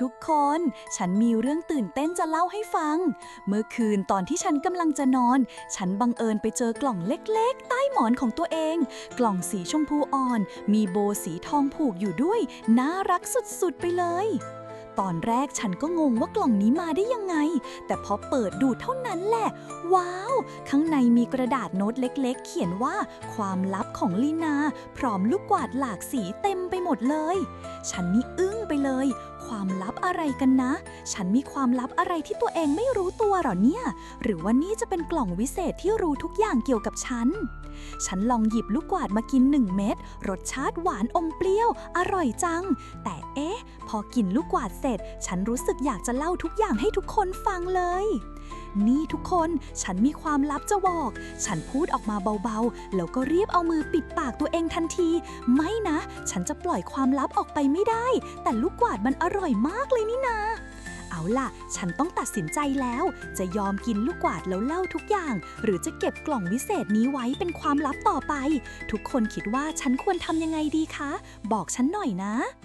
ทุกคน ฉันมีเรื่องตื่นเต้นจะเล่าให้ฟัง เมื่อคืนตอนที่ฉันกำลังจะนอน ฉันบังเอิญไปเจอกล่องเล็กๆ ใต้หมอนของตัวเอง กล่องสีชมพูอ่อน มีโบสีทองผูกอยู่ด้วย น่ารักสุดๆไปเลย ตอนแรกฉันก็งงว่ากล่องนี้มาได้ยังไง แต่พอเปิดดูเท่านั้นแหละ ว้าว ข้างในมีกระดาษโน้ตเล็กๆ เขียนว่าความลับของลีนา พร้อมลูกกวาดหลากสีเต็มไปหมดเลย ฉันนี่อึ้งไปเลย ความลับอะไรกันนะ ฉันมีความลับอะไรที่ตัวเองไม่รู้ตัวหรอเนี่ย หรือว่านี่จะเป็นกล่องวิเศษที่รู้ทุกอย่างเกี่ยวกับฉัน ฉันลองหยิบลูกกวาดมากินหนึ่งเม็ด รสชาติหวานอมเปรี้ยว อร่อยจัง แต่เอ๊ะ พอกินลูกกวาดเสร็จ ฉันรู้สึกอยากจะเล่าทุกอย่างให้ทุกคนฟังเลย นี่ทุกคนฉันมีความลับจะบอก ฉันพูดออกมาเบาๆ แล้วก็รีบเอามือปิดปากตัวเองทันที ไม่นะ ฉันจะปล่อยความลับออกไปไม่ได้ แต่ลูกกวาดมันอร่อยมากเลยนี่นาเอาล่ะ ฉันต้องตัดสินใจแล้ว จะยอมกินลูกกวาดแล้วเล่าทุกอย่าง หรือจะเก็บกล่องวิเศษนี้ไว้เป็นความลับต่อไป ทุกคนคิดว่าฉันควรทำยังไงดีคะ บอกฉันหน่อยนะ